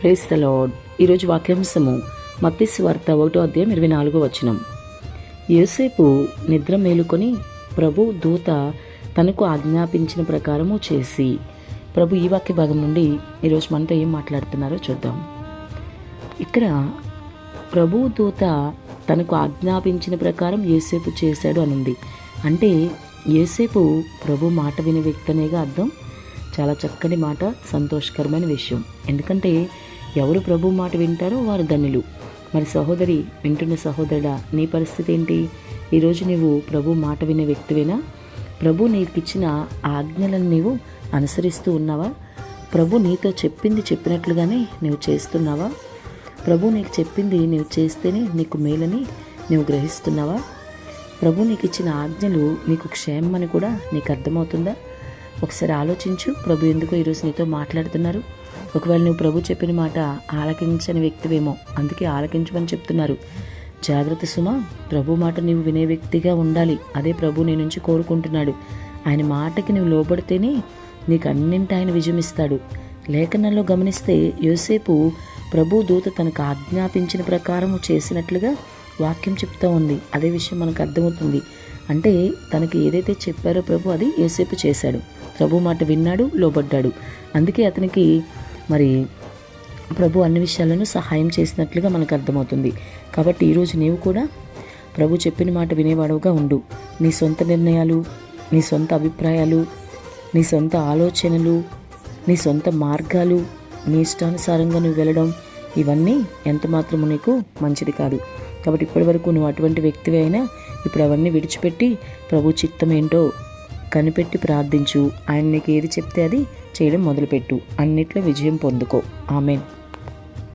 Praise the lord ఈరోజు వాక్యాంశము మత్తిస్ వార్త ఒకటో అధ్యాయం ఇరవై నాలుగో వచనం. యోసేపు నిద్ర మేలుకొని ప్రభు దూత తనకు ఆజ్ఞాపించిన ప్రకారము చేసి ప్రభు ఈ వాక్య భాగం నుండి ఈరోజు మనతో ఏం మాట్లాడుతున్నారో చూద్దాం. ఇక్కడ ప్రభు దూత తనకు ఆజ్ఞాపించిన ప్రకారం యేసేపు చేశాడు అనుంది. అంటే యేసేపు ప్రభు మాట వినే వ్యక్తనేగా అర్థం? చాలా చక్కని మాట సంతోషకరమైన విషయం. ఎందుకంటే ఎవరు ప్రభు మాట వింటారో వారు ధనులు. మరి సహోదరి వింటున్న సహోదరుడా నీ పరిస్థితి ఏంటి? ఈరోజు నీవు ప్రభు మాట వినే వ్యక్తివేనా? ప్రభు నీకిచ్చిన ఆజ్ఞలను నీవు అనుసరిస్తూ ఉన్నావా? ప్రభు నీతో చెప్పింది చెప్పినట్లుగానే నీవు చేస్తున్నావా? ప్రభు నీకు చెప్పింది నీవు చేస్తేనే నీకు మేలని నీవు గ్రహిస్తున్నావా? ప్రభు నీకు ఇచ్చిన ఆజ్ఞలు నీకు క్షేమం అని కూడా నీకు అర్థమవుతుందా? ఒకసారి ఆలోచించు. ప్రభు ఎందుకో ఈరోజు నీతో మాట్లాడుతున్నారు? ఒకవేళ నువ్వు ప్రభు చెప్పిన మాట ఆలకించని వ్యక్తివేమో అందుకే ఆలకించమని చెప్తున్నారు. జాగ్రత్త సుమ ప్రభు మాట నీవు వినే వ్యక్తిగా ఉండాలి. అదే ప్రభు నీ నుంచి కోరుకుంటున్నాడు. ఆయన మాటకి నువ్వు లోబడితేనే నీకు అన్నింటి ఆయన విజయం ఇస్తాడు లేఖనంలో గమనిస్తే యోసేపు ప్రభు దూత తనకు ఆజ్ఞాపించిన ప్రకారం చేసినట్లుగా వాక్యం చెప్తా ఉంది. అదే విషయం మనకు అర్థమవుతుంది. అంటే తనకి ఏదైతే చెప్పారో ప్రభు అది యోసేపు చేశాడు. ప్రభు మాట విన్నాడు లోబడ్డాడు. అందుకే అతనికి మరి ప్రభు అన్ని విషయాలను సహాయం చేసినట్లుగా మనకు అర్థమవుతుంది. కాబట్టి ఈరోజు నీవు కూడా ప్రభు చెప్పిన మాట వినేవాడవుగా ఉండు. నీ సొంత నిర్ణయాలు నీ సొంత అభిప్రాయాలు నీ సొంత ఆలోచనలు నీ సొంత మార్గాలు నీ ఇష్టానుసారంగా నువ్వు వెళ్ళడం ఇవన్నీ ఎంత మాత్రము నీకు మంచిది కాదు. కాబట్టి ఇప్పటివరకు నువ్వు అటువంటి వ్యక్తివి అయినా ఇప్పుడు అవన్నీ విడిచిపెట్టి ప్రభు చిత్తం ఏంటో కనిపెట్టి ప్రార్థించు. ఆయన నీకు ఏది చెప్తే అది చేయడం మొదలుపెట్టు. అన్నిట్లో విజయం పొందుకో. ఆమెన్.